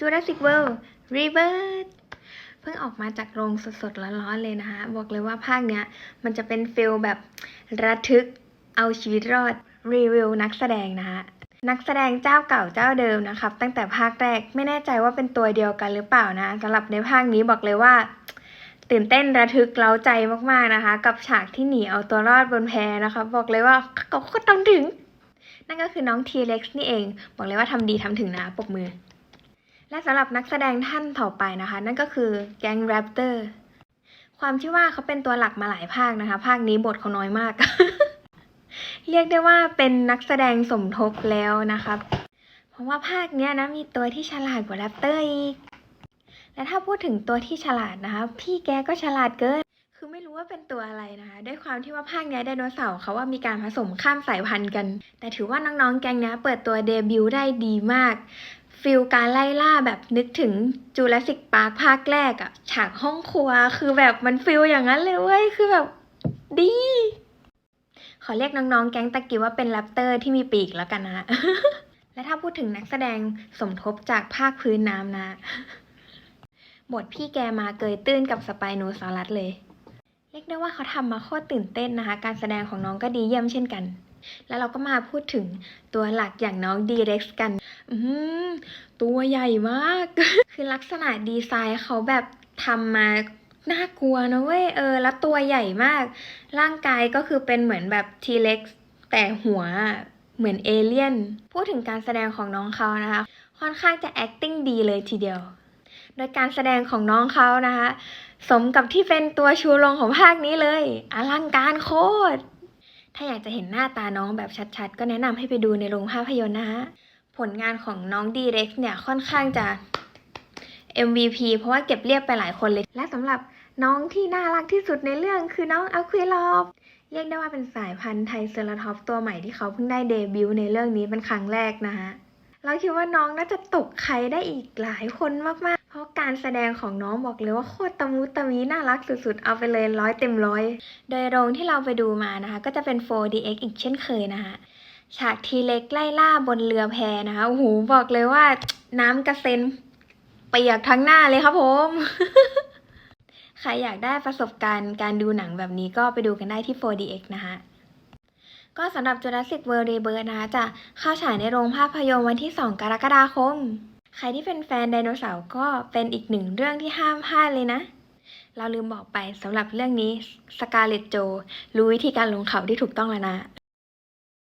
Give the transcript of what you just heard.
Jurassic World Rebirth เพิ่งออกมาจากโรงสดๆร้อนๆเลยนะคะบอกเลยว่าภาคเนี้ยมันจะเป็นฟิลแบบระทึกเอาชีวิตรอดรีวิวนักแสดงนะคะนักแสดงเจ้าเก่าเจ้าเดิมนะครับ ตั้งแต่ภาคแรกไม่แน่ใจว่าเป็นตัวเดียวกันหรือเปล่านะสำหรับในภาคนี้บอกเลยว่า ตื่นเต้นระทึกเล้าใจมากๆนะคะ กับฉากที่หนีเอาตัวรอดบนแพนะคะบอกเลยว่าเขาก็ต้องถึง นั่นก็คือน้องทีเล็กซ์นี่เอง บอกเลยว่าทำดีทำถึงนะปรบมือ และสำหรับนักแสดงท่านต่อไปนะคะ นั่นก็คือแก๊งแรปเตอร์ความที่ว่าเขาเป็นตัวหลักมาหลายภาคนะคะ ภาคนี้บทเขาน้อยมาก เรียกได้ว่าเป็นนักแสดงสมทบแล้วนะครับเพราะว่าภาคเนี้ยนะมีตัวที่ฉลาดกว่าแรปเตอร์อีกและถ้าพูดถึงตัวที่ฉลาดนะคะ พี่แกก็ฉลาดเกิน คือไม่รู้ว่าเป็นตัวอะไรนะคะ ด้วยความที่ว่าภาคเนี้ยไดโนเสาร์เขาว่ามีการผสมข้ามสายพันธุ์กัน แต่ถือว่าน้องๆแกงเนี้ยเปิดตัวเดบิวต์ได้ดีมาก ฟิลการไล่ล่าแบบนึกถึงจูราสสิกปาร์คภาคแรกอะฉากห้องครัวคือแบบมันฟิลอย่างนั้นเลยเว้ยคือแบบดี ขอเรียกน้องๆ แก๊งตะกี้ว่าเป็นแรปเตอร์ที่มีปีกแล้วกันนะ และถ้าพูดถึงนักแสดงสมทบจากภาคพื้นน้ำนะ บทพี่แกมาเกยตื้นกับสไปโนซอรัสเลย เรียกได้ว่าเขาทำมาโคตรตื่นเต้นนะคะ การแสดงของน้องก็ดีเยี่ยมเช่นกัน แล้วเราก็มาพูดถึงตัวหลักอย่างน้องดีเร็กซ์กัน อืมตัวใหญ่มาก คือลักษณะดีไซน์เขาแบบทำมาน่ากลัวนะเว้ยเออ แล้วตัวใหญ่มาก ร่างกายก็คือเป็นเหมือนแบบทีเล็กแต่หัวเหมือนเอเลี่ยน พูดถึงการแสดงของน้องเขานะคะ ค่อนข้างจะ acting ดีเลยทีเดียว โดยการแสดงของน้องเขานะคะ สมกับที่เป็นตัวชูโรงของภาคนี้เลย อลังการโคตร ถ้าอยากจะเห็นหน้าตาน้องแบบชัดๆ ก็แนะนำให้ไปดูในโรงภาพยนตร์นะฮะ ผลงานของน้องดีเร็กเนี่ยค่อนข้างจะ MVP เพราะว่าเก็บเรียบไปหลายคนเลย และสำหรับน้องที่น่ารักที่สุดในเรื่องคือน้องอควิลอฟเรียกได้ว่าเป็นสายพันธุ์ไทเซอราทอปตัวใหม่ที่เขาเพิ่งได้เดบิวต์ในเรื่องนี้เป็นครั้งแรกนะฮะเราคิดว่าน้องน่าจะตกใครได้อีกหลายคนมากๆ เพราะการแสดงของน้องบอกเลยว่าโคตรตะมุตะมีน่ารักสุดๆ เอาไปเลยร้อยเต็มร้อย โดยโรงที่เราไปดูมานะคะ ก็จะเป็น 4DX อีกเช่นเคยนะคะ ฉากทีเล็กไล่ล่าบนเรือแพนะคะโอ้โหบอกเลยว่าน้ำกระเซ็นเปียกทั้งหน้าเลยครับผม ใครอยากได้ประสบการณ์การดูหนังแบบนี้ก็ไปดูกันได้ที่ 4DX นะคะก็สำหรับ Jurassic World Rebirth นะคะจะเข้าฉายในโรงภาพยนตร์วันที่ 2 กรกฎาคม ใครที่เป็นแฟนไดโนเสาร์ก็เป็นอีกหนึ่งเรื่องที่ห้ามพลาดเลยนะ เราลืมบอกไปสำหรับเรื่องนี้สกาเลตโจรู้วิธีการลงเขาที่ถูกต้องแล้วนะ